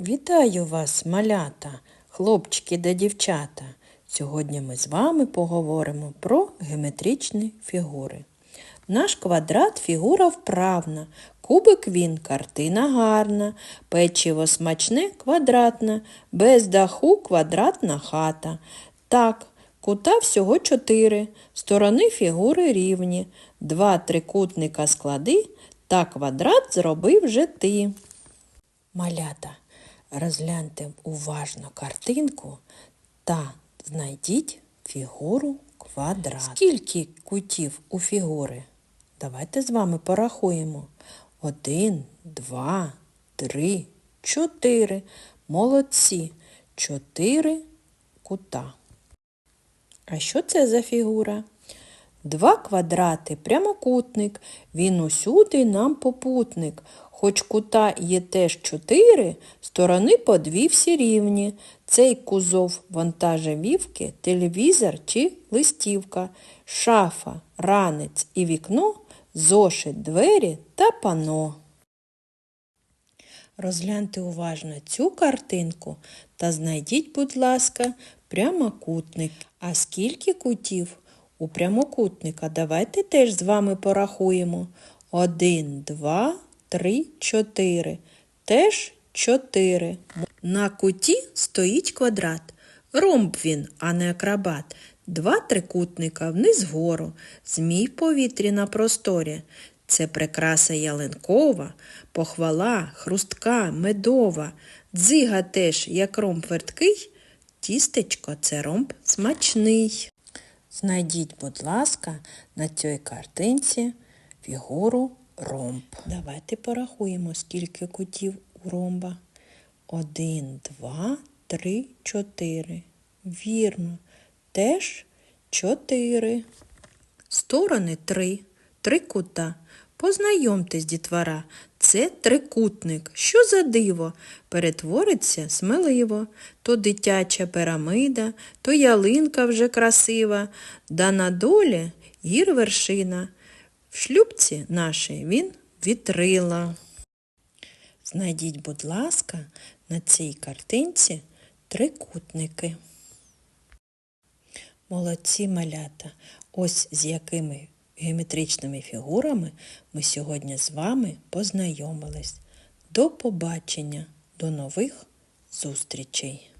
Вітаю вас, малята, хлопчики та дівчата. Сьогодні ми з вами поговоримо про геометричні фігури. Наш квадрат фігура вправна, кубик він картина гарна, печиво смачне квадратне, без даху квадратна хата. Так, кута всього чотири, сторони фігури рівні, два трикутника склади, та квадрат зробив вже ти. Малята, розгляньте уважно картинку та знайдіть фігуру квадрат. Скільки кутів у фігури? Давайте з вами порахуємо. Один, два, три, чотири. Молодці. Чотири кута. А що це за фігура? Два квадрати прямокутник, він усюди нам попутник. Хоч кута є теж чотири, сторони по дві всі рівні. Цей кузов вантажевівки, телевізор чи листівка, шафа, ранець і вікно, зошит, двері та пано. Розгляньте уважно цю картинку та знайдіть, будь ласка, прямокутник. А скільки кутів у прямокутника? Давайте теж з вами порахуємо. Один, два, три, чотири. Теж чотири. На куті стоїть квадрат. Ромб він, а не акробат. Два трикутника вниз вгору, змій повітрі на просторі. Це прикраса ялинкова, похвала, хрустка, медова. Дзига теж, як ромб верткий, тістечко це ромб смачний. Знайдіть, будь ласка, на цій картинці фігуру ромб. Давайте порахуємо, скільки кутів у ромба. Один, два, три, чотири. Вірно, теж чотири. Сторони три, три кута. Познайомтесь, дітвора, це трикутник. Що за диво? Перетвориться сміливо. То дитяча пірамида, то ялинка вже красива, да на долі гір вершина. В шлюбці нашій він вітрила. Знайдіть, будь ласка, на цій картинці трикутники. Молодці малята. Ось з якими геометричними фігурами ми сьогодні з вами познайомились. До побачення, до нових зустрічей!